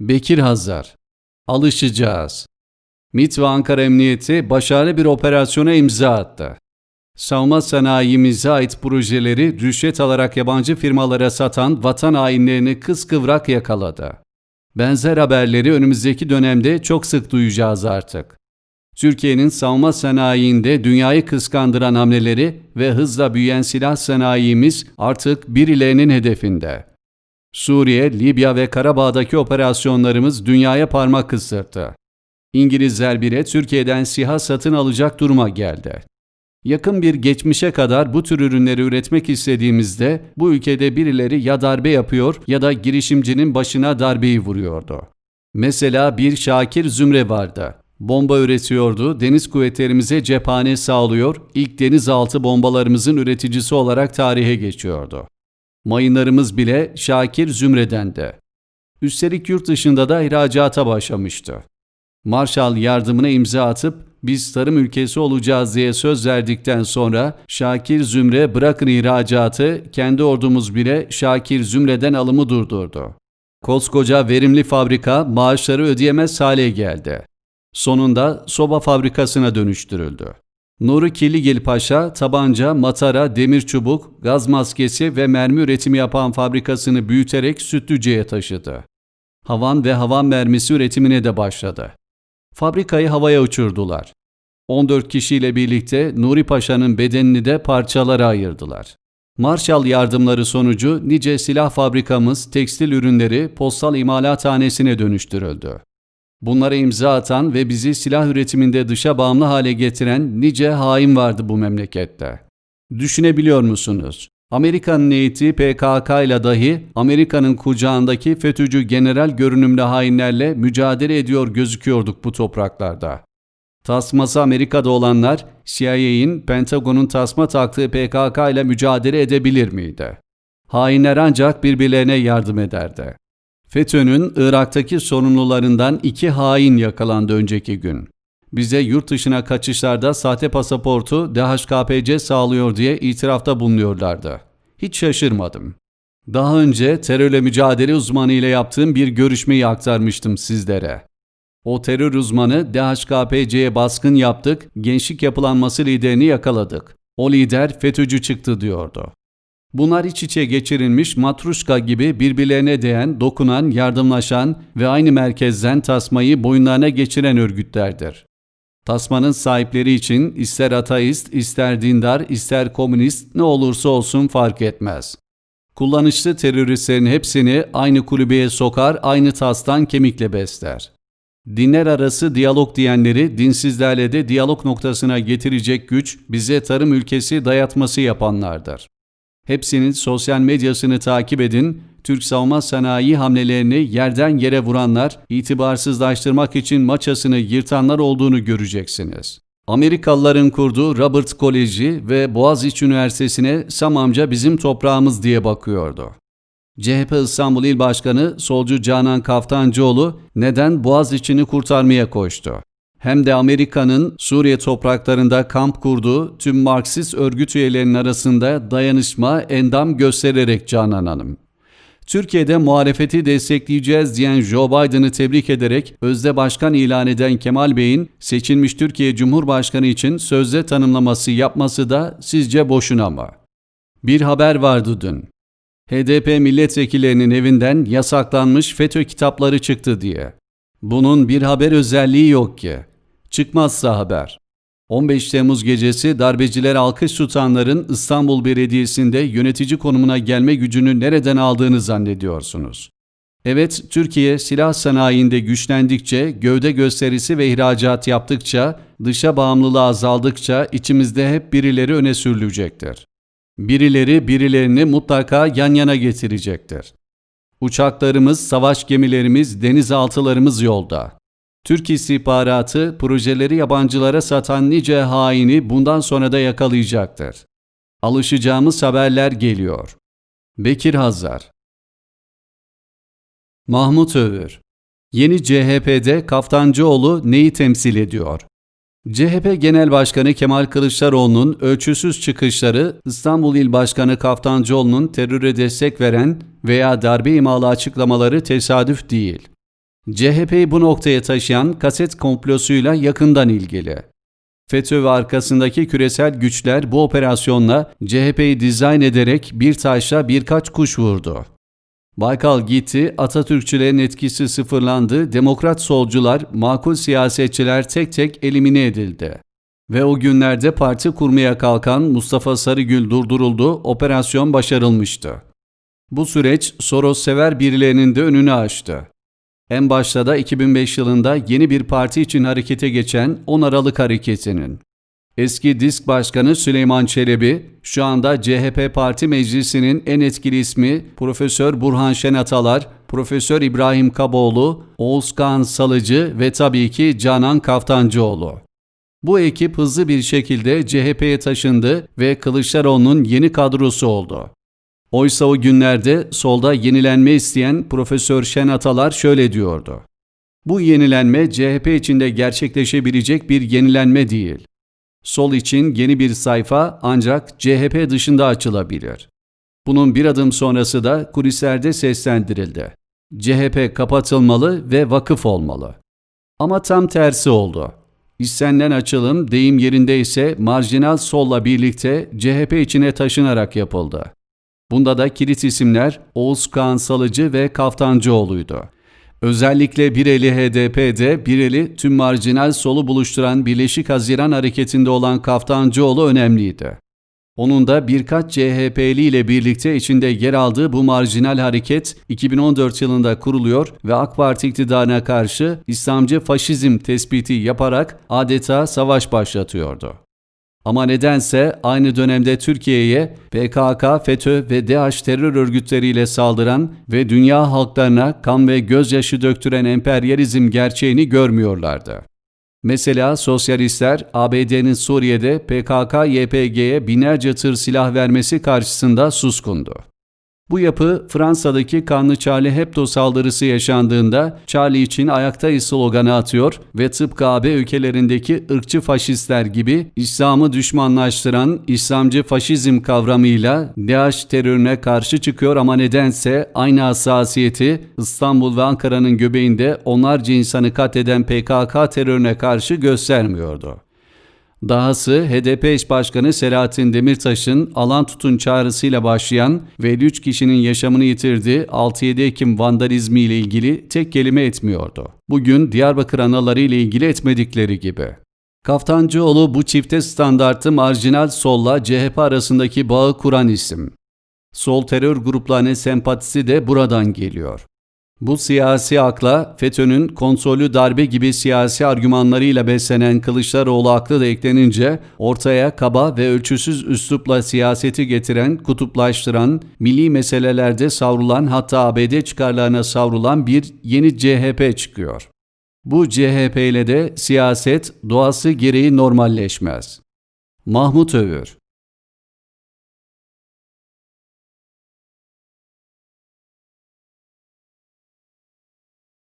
Bekir Hazar Alışacağız. MİT ve Ankara Emniyeti başarılı bir operasyona imza attı. Savunma sanayimize ait projeleri rüşvet alarak yabancı firmalara satan vatan hainlerini kıskıvrak yakaladı. Benzer haberleri önümüzdeki dönemde çok sık duyacağız artık. Türkiye'nin savunma sanayinde dünyayı kıskandıran hamleleri ve hızla büyüyen silah sanayimiz artık birilerinin hedefinde. Suriye, Libya ve Karabağ'daki operasyonlarımız dünyaya parmak ısırttı. İngilizler bile Türkiye'den SİHA satın alacak duruma geldi. Yakın bir geçmişe kadar bu tür ürünleri üretmek istediğimizde bu ülkede birileri ya darbe yapıyor ya da girişimcinin başına darbeyi vuruyordu. Mesela bir Şakir Zümre vardı. Bomba üretiyordu, deniz kuvvetlerimize cephane sağlıyor, ilk denizaltı bombalarımızın üreticisi olarak tarihe geçiyordu. Mayınlarımız bile Şakir Zümre'dendi. Üstelik yurt dışında da ihracata başlamıştı. Marshall yardımına imza atıp biz tarım ülkesi olacağız diye söz verdikten sonra Şakir Zümre bırakın ihracatı, kendi ordumuz bile Şakir Zümre'den alımı durdurdu. Koskoca verimli fabrika maaşları ödeyemez hale geldi. Sonunda soba fabrikasına dönüştürüldü. Nuri Kirligil Paşa, tabanca, matara, demir çubuk, gaz maskesi ve mermi üretimi yapan fabrikasını büyüterek Sütlüce'ye taşıdı. Havan ve havan mermisi üretimine de başladı. Fabrikayı havaya uçurdular. 14 kişiyle birlikte Nuri Paşa'nın bedenini de parçalara ayırdılar. Marshall yardımları sonucu nice silah fabrikamız, tekstil ürünleri postal imalathanesine dönüştürüldü. Bunlara imza atan ve bizi silah üretiminde dışa bağımlı hale getiren nice hain vardı bu memlekette. Düşünebiliyor musunuz? Amerika'nın eğittiği PKK ile dahi Amerika'nın kucağındaki FETÖ'cü general görünümlü hainlerle mücadele ediyor gözüküyorduk bu topraklarda. Tasması Amerika'da olanlar CIA'in, Pentagon'un tasma taktığı PKK ile mücadele edebilir miydi? Hainler ancak birbirlerine yardım ederdi. FETÖ'nün Irak'taki sorumlularından iki hain yakalandı önceki gün. Bize yurt dışına kaçışlarda sahte pasaportu DHKPC sağlıyor diye itirafta bulunuyorlardı. Hiç şaşırmadım. Daha önce terörle mücadele uzmanı ile yaptığım bir görüşmeyi aktarmıştım sizlere. O terör uzmanı DHKPC'ye baskın yaptık, gençlik yapılanması liderini yakaladık. O lider FETÖ'cü çıktı diyordu. Bunlar iç içe geçirilmiş matruşka gibi birbirlerine değen, dokunan, yardımlaşan ve aynı merkezden tasmayı boyunlarına geçiren örgütlerdir. Tasmanın sahipleri için ister ateist, ister dindar, ister komünist ne olursa olsun fark etmez. Kullanışlı teröristlerin hepsini aynı kulübeye sokar, aynı tastan kemikle besler. Dinler arası diyalog diyenleri dinsizlerle de diyalog noktasına getirecek güç bize tarım ülkesi dayatması yapanlardır. Hepsinin sosyal medyasını takip edin, Türk savunma sanayi hamlelerini yerden yere vuranlar, itibarsızlaştırmak için maçasını yırtanlar olduğunu göreceksiniz. Amerikalıların kurduğu Robert Koleji ve Boğaziçi Üniversitesi'ne Sam amca bizim toprağımız diye bakıyordu. CHP İstanbul İl Başkanı solcu Canan Kaftancıoğlu neden Boğaziçi'ni kurtarmaya koştu? Hem de Amerika'nın Suriye topraklarında kamp kurduğu tüm Marksist örgüt üyelerinin arasında dayanışma endam göstererek Canan Hanım. Türkiye'de muhalefeti destekleyeceğiz diyen Joe Biden'ı tebrik ederek özde başkan ilan eden Kemal Bey'in seçilmiş Türkiye Cumhurbaşkanı için sözde tanımlaması yapması da sizce boşuna mı? Bir haber vardı dün. HDP milletvekillerinin evinden yasaklanmış FETÖ kitapları çıktı diye. Bunun bir haber özelliği yok ki. Çıkmazsa haber. 15 Temmuz gecesi darbeciler alkış tutanların İstanbul Belediyesi'nde yönetici konumuna gelme gücünü nereden aldığını zannediyorsunuz. Evet, Türkiye silah sanayinde güçlendikçe, gövde gösterisi ve ihracat yaptıkça, dışa bağımlılığı azaldıkça içimizde hep birileri öne sürülecektir. Birileri birilerini mutlaka yan yana getirecektir. Uçaklarımız, savaş gemilerimiz, denizaltılarımız yolda. Türk istihbaratı projeleri yabancılara satan nice haini bundan sonra da yakalayacaktır. Alışacağımız haberler geliyor. Bekir Hazar Mahmut Övür Yeni CHP'de Kaftancıoğlu neyi temsil ediyor? CHP Genel Başkanı Kemal Kılıçdaroğlu'nun ölçüsüz çıkışları İstanbul İl Başkanı Kaftancıoğlu'nun teröre destek veren veya darbe imalı açıklamaları tesadüf değil. CHP'yi bu noktaya taşıyan kaset komplosuyla yakından ilgili. FETÖ ve arkasındaki küresel güçler bu operasyonla CHP'yi dizayn ederek bir taşla birkaç kuş vurdu. Baykal gitti, Atatürkçülerin etkisi sıfırlandı, demokrat solcular, makul siyasetçiler tek tek elimine edildi. Ve o günlerde parti kurmaya kalkan Mustafa Sarıgül durduruldu, operasyon başarılmıştı. Bu süreç Soros sever birilerinin de önünü açtı. En başta da 2005 yılında yeni bir parti için harekete geçen 10 Aralık Hareketi'nin. Eski disk başkanı Süleyman Çelebi, şu anda CHP Parti Meclisi'nin en etkili ismi Profesör Burhan Şenatalar, Profesör İbrahim Kaboğlu, Oğuzkan Salıcı ve tabii ki Canan Kaftancıoğlu. Bu ekip hızlı bir şekilde CHP'ye taşındı ve Kılıçdaroğlu'nun yeni kadrosu oldu. Oysa o günlerde solda yenilenme isteyen Profesör Şen Atalar şöyle diyordu. Bu yenilenme CHP içinde gerçekleşebilecek bir yenilenme değil. Sol için yeni bir sayfa ancak CHP dışında açılabilir. Bunun bir adım sonrası da kulislerde seslendirildi. CHP kapatılmalı ve vakıf olmalı. Ama tam tersi oldu. İstenilen açılım deyim yerindeyse marjinal solla birlikte CHP içine taşınarak yapıldı. Bunda da kilit isimler Oğuz Kağan Salıcı ve Kaftancıoğlu'ydu. Özellikle bir eli HDP'de, bir eli tüm marjinal solu buluşturan Birleşik Haziran Hareketi'nde olan Kaftancıoğlu önemliydi. Onun da birkaç CHP'li ile birlikte içinde yer aldığı bu marjinal hareket 2014 yılında kuruluyor ve AK Parti iktidarına karşı İslamcı faşizm tespiti yaparak adeta savaş başlatıyordu. Ama nedense aynı dönemde Türkiye'ye PKK, FETÖ ve DAEŞ terör örgütleriyle saldıran ve dünya halklarına kan ve gözyaşı döktüren emperyalizm gerçeğini görmüyorlardı. Mesela sosyalistler ABD'nin Suriye'de PKK-YPG'ye binlerce tır silah vermesi karşısında suskundu. Bu yapı Fransa'daki kanlı Charlie Hebdo saldırısı yaşandığında Charlie için ayaktayız sloganı atıyor ve tıpkı AB ülkelerindeki ırkçı faşistler gibi İslam'ı düşmanlaştıran İslamcı faşizm kavramıyla DAEŞ terörüne karşı çıkıyor ama nedense aynı hassasiyeti İstanbul ve Ankara'nın göbeğinde onlarca insanı katleden PKK terörüne karşı göstermiyordu. Dahası HDP eş başkanı Selahattin Demirtaş'ın alan tutun çağrısıyla başlayan ve 53 kişinin yaşamını yitirdiği 6-7 Ekim vandalizmi ile ilgili tek kelime etmiyordu. Bugün Diyarbakır anaları ile ilgili etmedikleri gibi. Kaftancıoğlu bu çifte standartı marjinal solla CHP arasındaki bağı kuran isim. Sol terör gruplarına sempatisi de buradan geliyor. Bu siyasi akla FETÖ'nün kontrolü darbe gibi siyasi argümanlarıyla beslenen Kılıçdaroğlu aklı da eklenince ortaya kaba ve ölçüsüz üslupla siyaseti getiren, kutuplaştıran, milli meselelerde savrulan hatta ABD çıkarlarına savrulan bir yeni CHP çıkıyor. Bu CHP ile de siyaset doğası gereği normalleşmez. Mahmut Övür